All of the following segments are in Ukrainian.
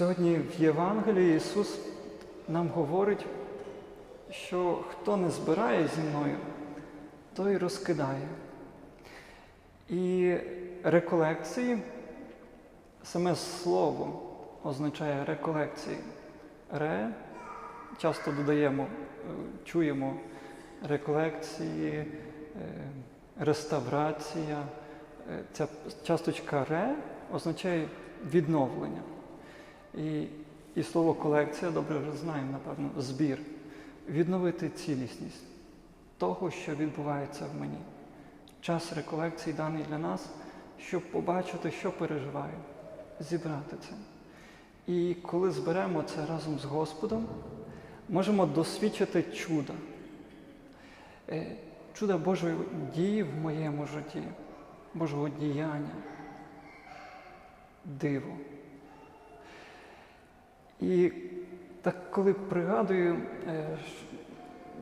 Сьогодні в Євангелії Ісус нам говорить, що хто не збирає зі мною, той розкидає. І реколекції, саме слово означає реколекції. Ре часто додаємо, е, чуємо реколекції, е, реставрація. Е, Ця часточка ре означає відновлення. І, і слово колекція, добре вже знаємо, напевно, збір. Відновити цілісність того, що відбувається в мені. Час реколекції даний для нас, щоб побачити, що переживаю, зібрати це. І коли зберемо це разом з Господом, можемо досвідчити чудо. Е, Чудо Божої дії в моєму житті, Божого діяння, диво. І так, коли пригадую е,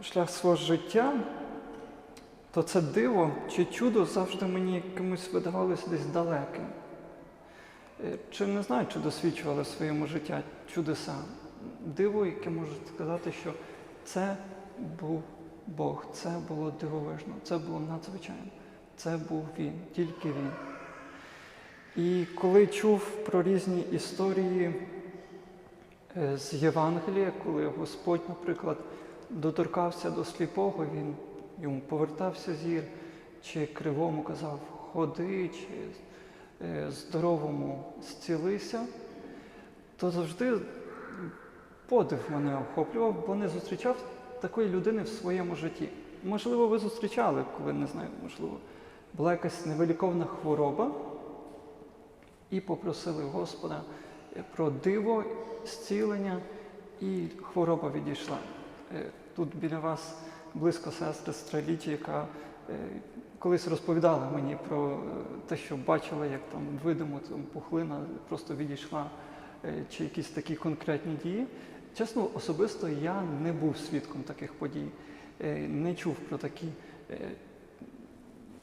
шлях свого життя, то це диво чи чудо завжди мені комусь видавалося десь далеким. Е, Чи не знаю, чи досвідчували в своєму житті чудеса. Диво, яке можу сказати, що це був Бог, це було дивовижно, це було надзвичайно. Це був Він, тільки Він. І коли чув про різні історії з Євангелія, коли Господь, наприклад, доторкався до сліпого, він йому повертався зір, чи кривому казав ходи, чи е, здоровому зцілися, то завжди подив мене охоплював, бо не зустрічав такої людини в своєму житті. Можливо, ви зустрічали, коли не знаю, можливо, була якась невиліковна хвороба, і попросили Господа е, про диво, зцілення, і хвороба відійшла. Е, Тут біля вас близько сестри Страліті, яка е, колись розповідала мені про е, те, що бачила, як там видимо, там пухлина просто відійшла, чи якісь такі конкретні дії. Чесно, особисто я не був свідком таких подій, не чув про такі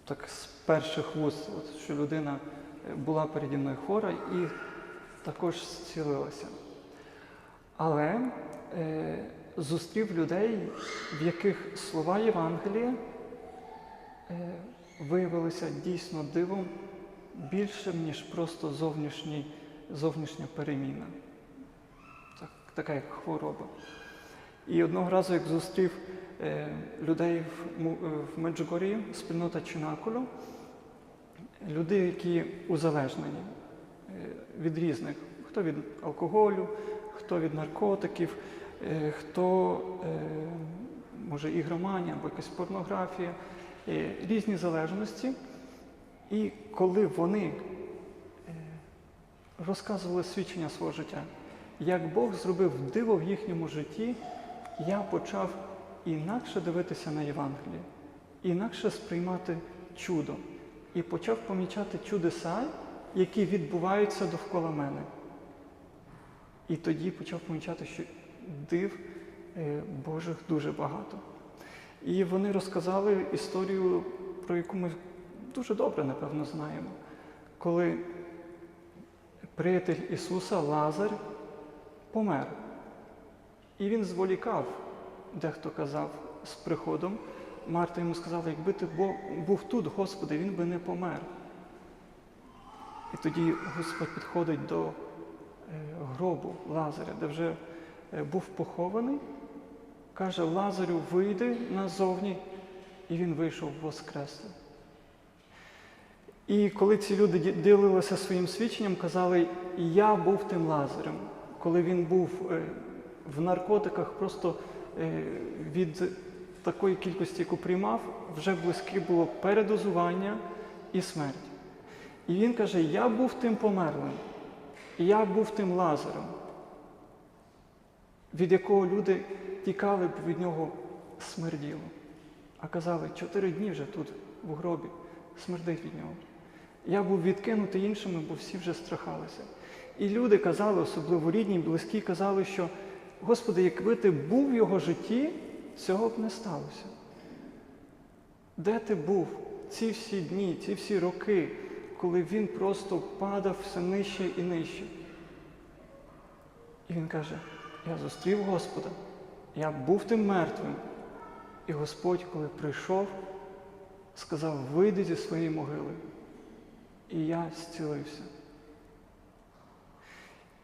так з перших вуст, що людина була переді мною хвора і також зцілилася. Але е, зустрів людей, в яких слова Євангелія е, виявилися дійсно дивом більшим, ніж просто зовнішній, зовнішня переміна. Так, така як хвороба. І одного разу, як зустрів е, людей в, е, в Меджугорі, спільнота Чинакулю, люди, які узалежнені від різних, хто від алкоголю, хто від наркотиків, е, хто е, може ігроманія або якась порнографія, е, різні залежності. І коли вони е, розказували свідчення свого життя, як Бог зробив диво в їхньому житті, я почав інакше дивитися на Євангеліє, інакше сприймати чудо. І почав помічати чудеса, які відбуваються довкола мене. І тоді почав помічати, що див е, Божих дуже багато. І вони розказали історію, про яку ми дуже добре, напевно, знаємо, коли приятель Ісуса Лазар помер. І він зволікав, дехто казав, з приходом. Марта йому сказала, якби ти був тут, Господи, він би не помер. І тоді Господь підходить до е, гробу Лазаря, де вже е, був похований, каже Лазарю, вийди назовні, і він вийшов воскреслий. І коли ці люди ді- ділилися своїм свідченням, казали, я був тим Лазарем. Коли він був е, в наркотиках, просто від такої кількості, яку приймав, вже близьке було передозування і смерть. І він каже: Я був тим померлим, я був тим Лазарем, від якого люди тікали б від нього смерділо. А казали, чотири дні вже тут, в гробі, смердить від нього. Я був відкинутий іншими, бо всі вже страхалися. І люди казали, особливо рідні, близькі, казали, що Господи, якби ти був в його житті, цього б не сталося. Де ти був ці всі дні, ці всі роки, коли він просто падав все нижче і нижче? І він каже: Я зустрів Господа, я був тим мертвим. І Господь, коли прийшов, сказав: вийди зі своєї могили. І я зцілився.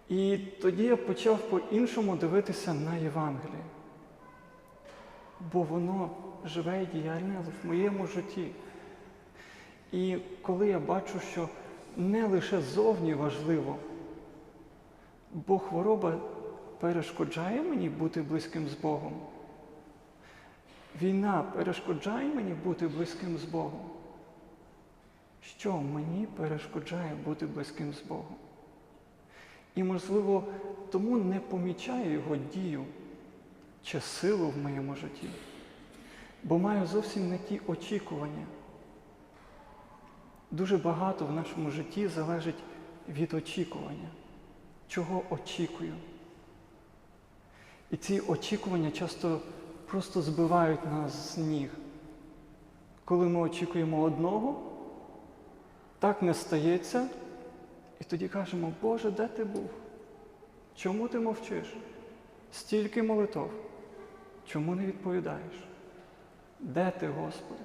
І тоді я почав по-іншому дивитися на Євангеліє. Бо воно живе і діяльне в моєму житті. І коли я бачу, що не лише зовні важливо, бо хвороба перешкоджає мені бути близьким з Богом. Війна перешкоджає мені бути близьким з Богом. Що мені перешкоджає бути близьким з Богом? І, можливо, тому не помічаю його дію чи силу в моєму житті, бо маю зовсім не ті очікування. Дуже багато в нашому житті залежить від очікування, чого очікую. І ці очікування часто просто збивають нас з ніг. Коли ми очікуємо одного, так не стається, і тоді кажемо, Боже, де ти був? Чому ти мовчиш? Стільки молитов. Чому не відповідаєш? Де ти, Господи?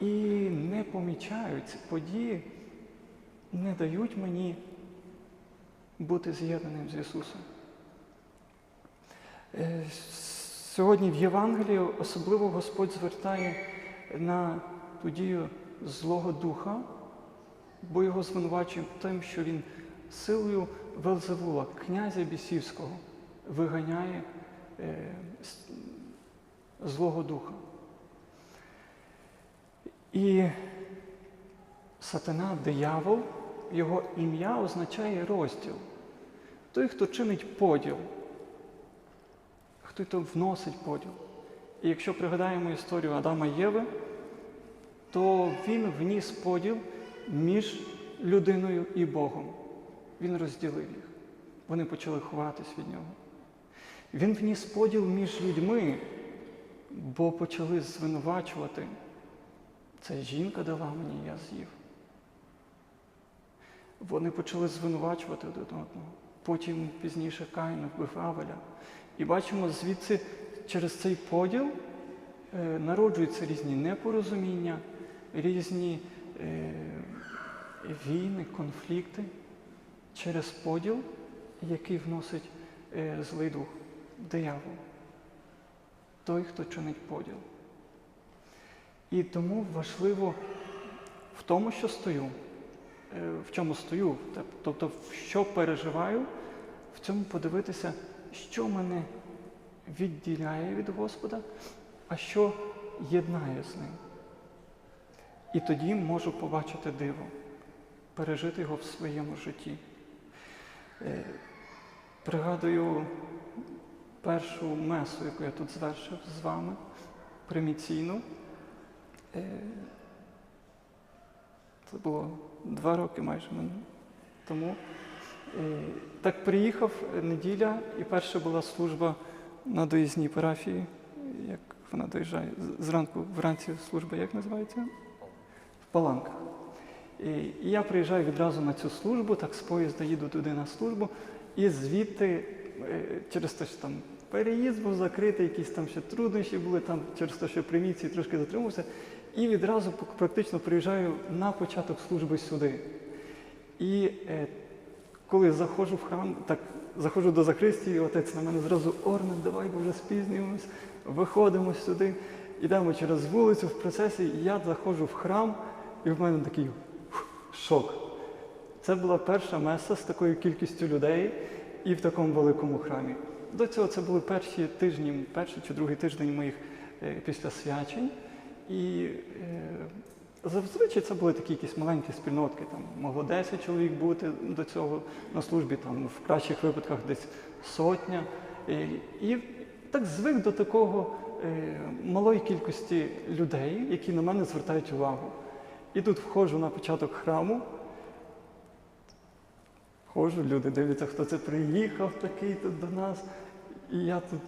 І не помічають ці події, не дають мені бути з'єднаним з Ісусом. Е, Сьогодні в Євангелії особливо Господь звертає на ту дію Злого Духа, бо його звинувачує тим, що він силою Велзевула, князя Бісівського, виганяє е, Злого Духа. І сатана, диявол, його ім'я означає розділ. Той, хто чинить поділ, хто то вносить поділ. І якщо пригадаємо історію Адама Єви, то він вніс поділ між людиною і Богом. Він розділив їх. Вони почали ховатись від нього. Він вніс поділ між людьми, бо почали звинувачувати. Це жінка дала мені, я з'їв. Вони почали звинувачувати один одного. Потім пізніше Каїн вбив Авеля. І бачимо, звідси через цей поділ е, народжуються різні непорозуміння, різні е, війни, конфлікти через поділ, який вносить е, злий дух, диявол. Той, хто чинить поділ. І тому важливо в тому, що стою, е, в чому стою, тобто що переживаю, в цьому подивитися, що мене відділяє від Господа, а що єднає з ним. І тоді можу побачити диво, пережити його в своєму житті. Е, Пригадую першу месу, яку я тут звершив з вами, приміційну. Е, Це було два роки майже тому. Е, Так приїхав неділя, і перша була служба на доїзній парафії, як вона доїжджає. Зранку, вранці служба як називається? В Паланках. І я приїжджаю відразу на цю службу, так з поїзда їду туди на службу, і звідти е, через те, що там переїзд був закритий, якісь там ще труднощі були, там через те, що при міції трошки затримався, і відразу практично приїжджаю на початок служби сюди. І е, коли заходжу в храм, так заходжу до Захристії, отець на мене зразу орне, давай, бо вже спізнюємось, виходимо сюди, йдемо через вулицю в процесі, я заходжу в храм, і в мене такий шок. Це була перша меса з такою кількістю людей і в такому великому храмі. До цього це були перші тижні, перший чи другий тиждень моїх е, після свячень. І е, зазвичай це були такі якісь маленькі спільнотки, там могло 10 чоловік бути до цього на службі, там в кращих випадках десь сотня. І, і так звик до такого е, малої кількості людей, які на мене звертають увагу. І тут входжу на початок храму. Ходжу, люди дивляться, хто це приїхав такий тут до нас. І я тут.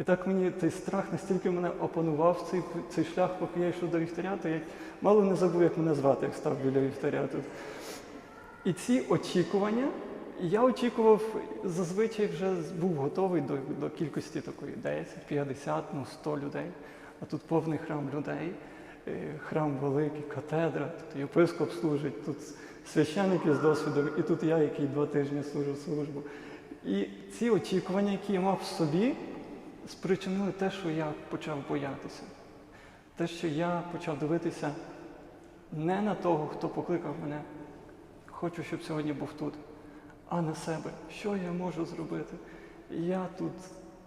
І так мені цей страх настільки мене опанував цей, цей шлях, поки я йшов до вівтаря, то я мало не забув, як мене звати, як став біля вівтаря. І ці очікування, я очікував, зазвичай вже був готовий до, до кількості такої 10, 50, ну 100 людей. А тут повний храм людей, е, храм великий, катедра, тут єпископ служить, тут священники з досвідом, і тут я, який два тижні служу службу. І ці очікування, які я мав в собі, спричинили те, що я почав боятися. Те, що я почав дивитися не на того, хто покликав мене, хочу, щоб сьогодні був тут, а на себе. Що я можу зробити? Я тут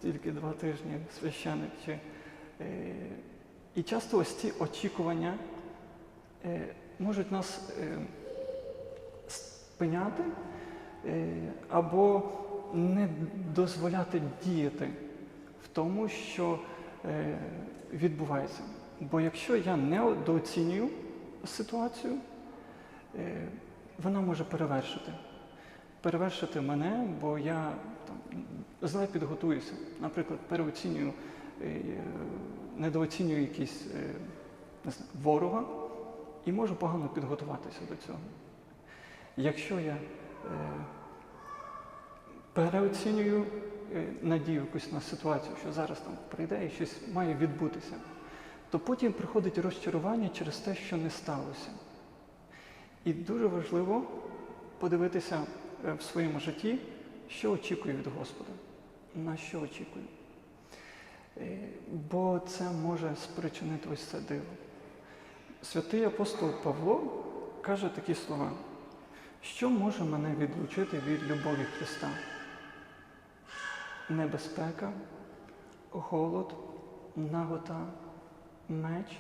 тільки два тижні священик. Чи, е, і часто ось ці очікування е, можуть нас е, спиняти або не дозволяти діяти в тому, що е, відбувається. Бо якщо я не недооцінюю ситуацію, е, вона може перевершити. Перевершити мене, бо я там, зле підготуюся. Наприклад, переоцінюю, е, недооцінюю якийсь не знаю, ворога і можу погано підготуватися до цього. Якщо я переоцінюю надію якусь на ситуацію, що зараз там прийде і щось має відбутися, то потім приходить розчарування через те, що не сталося. І дуже важливо подивитися е, в своєму житті, що очікую від Господа, на що очікую. Е, Бо це може спричинити ось це диво. Святий апостол Павло каже такі слова, що може мене відлучити від любові Христа? Небезпека, голод, нагота, меч.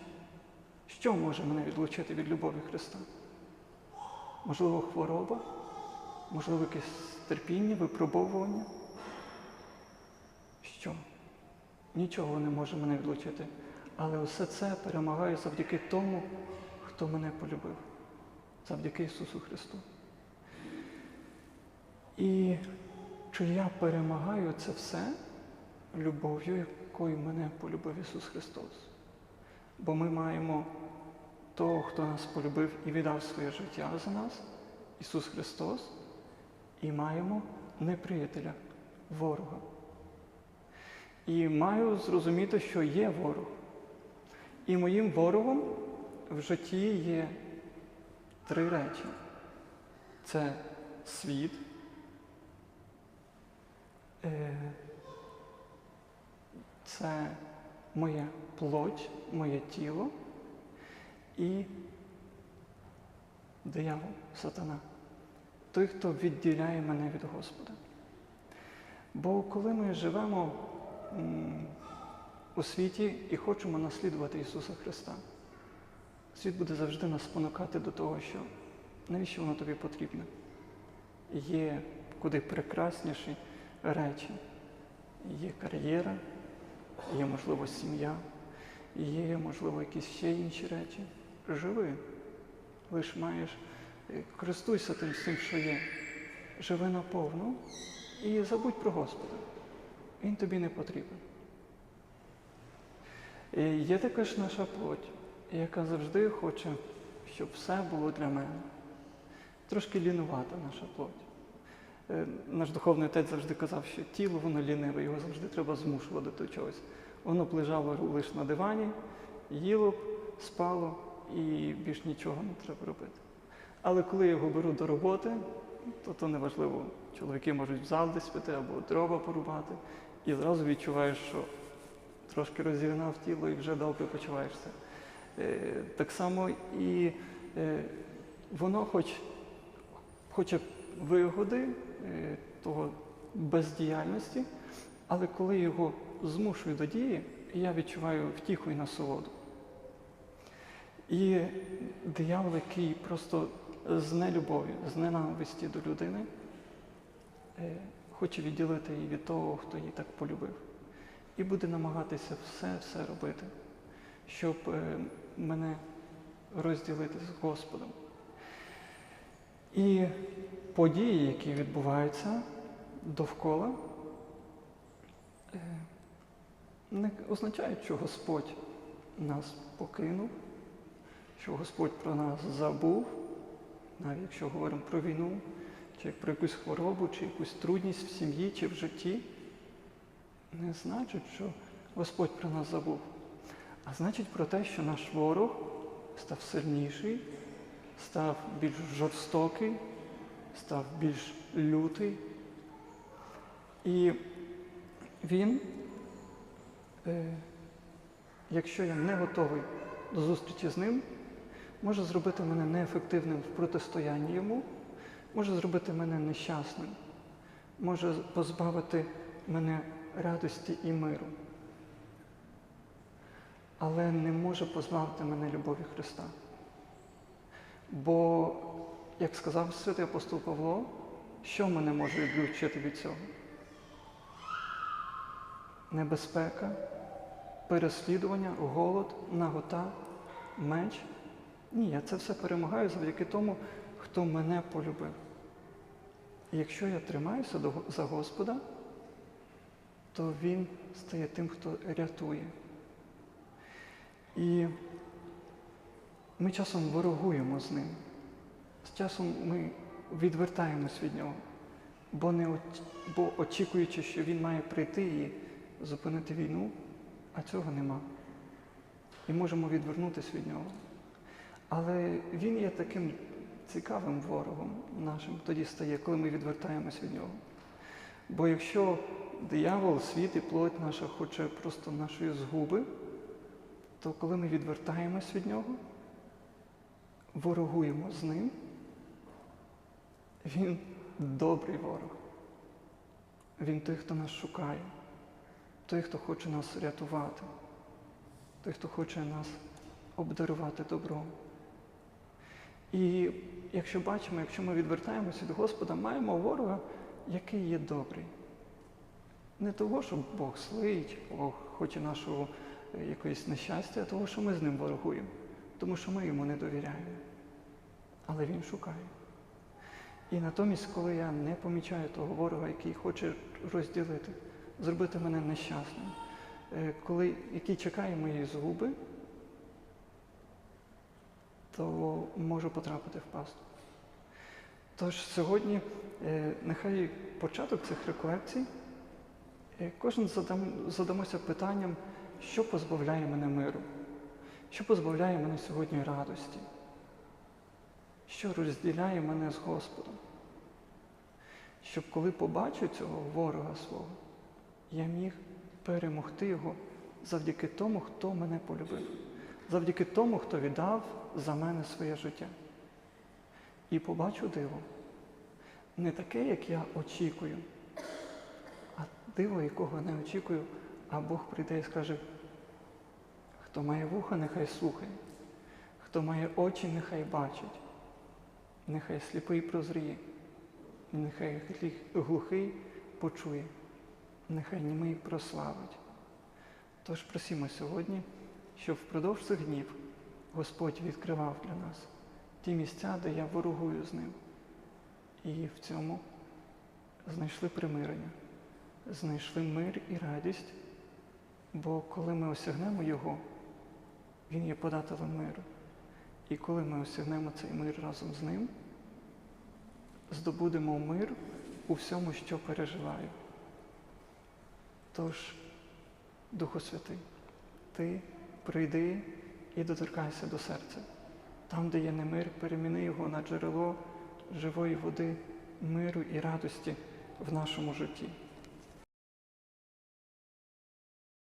Що може мене відлучити від любові Христа? Можливо, хвороба, можливо, якесь терпіння, випробовування. Що? Нічого не може мене відлучити. Але усе це перемагає завдяки тому, хто мене полюбив, завдяки Ісусу Христу. І чи я перемагаю це все любов'ю, якою мене полюбив Ісус Христос? Бо ми маємо того, хто нас полюбив і віддав своє життя за нас, Ісус Христос, і маємо неприятеля, ворога. І маю зрозуміти, що є ворог. І моїм ворогом в житті є три речі: це світ, це моя плоть, моє тіло і диявол, сатана, той, хто відділяє мене від Господа. Бо коли ми живемо у світі і хочемо наслідувати Ісуса Христа, світ буде завжди нас спонукати до того, що навіщо воно тобі потрібне? Є куди прекрасніші речі. Є кар'єра, є, можливо, сім'я, є, можливо, якісь ще інші речі. Живи, лиш маєш, е, користуйся тим всім, що є. Живи наповну і забудь про Господа. Він тобі не потрібен. І є також наша плоть, яка завжди хоче, щоб все було для мене. Трошки лінувата наша плоть. Е, Наш духовний отець завжди казав, що тіло воно ліниве, його завжди треба змушувати до чогось. Воно б лежало лише на дивані, їло б, спало і більш нічого не треба робити. Але коли я його беру до роботи, то то неважливо. Чоловіки можуть в зал десь піти або дрова порубати, і зразу відчуваєш, що трошки розігнав тіло і вже добре почуваєшся. Е, Так само і е, воно хоч, хоче вигоди того бездіяльності, але коли його змушую до дії, я відчуваю втіху і насолоду. І диявол, який просто з нелюбові, з ненависті до людини, е, хоче відділити її від того, хто її так полюбив. І буде намагатися все-все робити, щоб е, мене розділити з Господом. І події, які відбуваються довкола, е, не означають, що Господь нас покинув, що Господь про нас забув. навіть якщо говоримо про війну, чи про якусь хворобу, чи якусь трудність в сім'ї чи в житті, не значить, що Господь про нас забув. А значить про те, що наш ворог став сильніший, став більш жорстокий, став більш лютий. І він, е, якщо я не готовий до зустрічі з ним, може зробити мене неефективним в протистоянні йому, може зробити мене нещасним, може позбавити мене радості і миру, але не може позбавити мене любові Христа. Бо, як сказав святий апостол Павло, що мене може відлучити від цього? Небезпека, переслідування, голод, нагота, меч. Ні, я це все перемагаю завдяки тому, хто мене полюбив. І якщо я тримаюся за Господа, то Він стає тим, хто рятує. І ми часом ворогуємо з ним. Часом ми відвертаємось від нього, бо, не бо очікуючи, що він має прийти і зупинити війну, а цього нема. І можемо відвернутися від нього. Але він є таким цікавим ворогом нашим тоді стає, коли ми відвертаємось від нього. Бо якщо диявол, світ і плоть наша хоче просто нашої згуби, то коли ми відвертаємось від нього, ворогуємо з ним, він добрий ворог. Він той, хто нас шукає, той, хто хоче нас рятувати, той, хто хоче нас обдарувати добром. І якщо бачимо, якщо ми відвертаємося від Господа, маємо ворога, який є добрий. Не того, що Бог чи Бог хоче нашого е, якоїсь нещастя, а того, що ми з ним ворогуємо, тому що ми йому не довіряємо. Але він шукає. І натомість, коли я не помічаю того ворога, який хоче розділити, зробити мене нещасним, е, коли, який чекає моєї згуби, то можу потрапити в пастку. Тож сьогодні е, нехай початок цих реколекцій, е, кожен задам, задамося питанням, що позбавляє мене миру, що позбавляє мене сьогодні радості, що розділяє мене з Господом. Щоб коли побачу цього ворога свого, я міг перемогти його завдяки тому, хто мене полюбив, завдяки тому, хто віддав за мене своє життя. І побачу диво. Не таке, як я очікую, а диво, якого не очікую, а Бог прийде і скаже, хто має вуха, нехай слухає, хто має очі, нехай бачить, нехай сліпий прозріє, нехай глухий почує, нехай німий прославить. Тож просімо сьогодні, щоб впродовж цих днів Господь відкривав для нас ті місця, де я ворогую з ним. І в цьому знайшли примирення, знайшли мир і радість, бо коли ми осягнемо Його, Він є подателем миру. І коли ми осягнемо цей мир разом з ним, здобудемо мир у всьому, що переживаю. Тож, Духу Святий, Ти прийди і доторкайся до серця. Там, де є немир, переміни його на джерело живої води, миру і радості в нашому житті.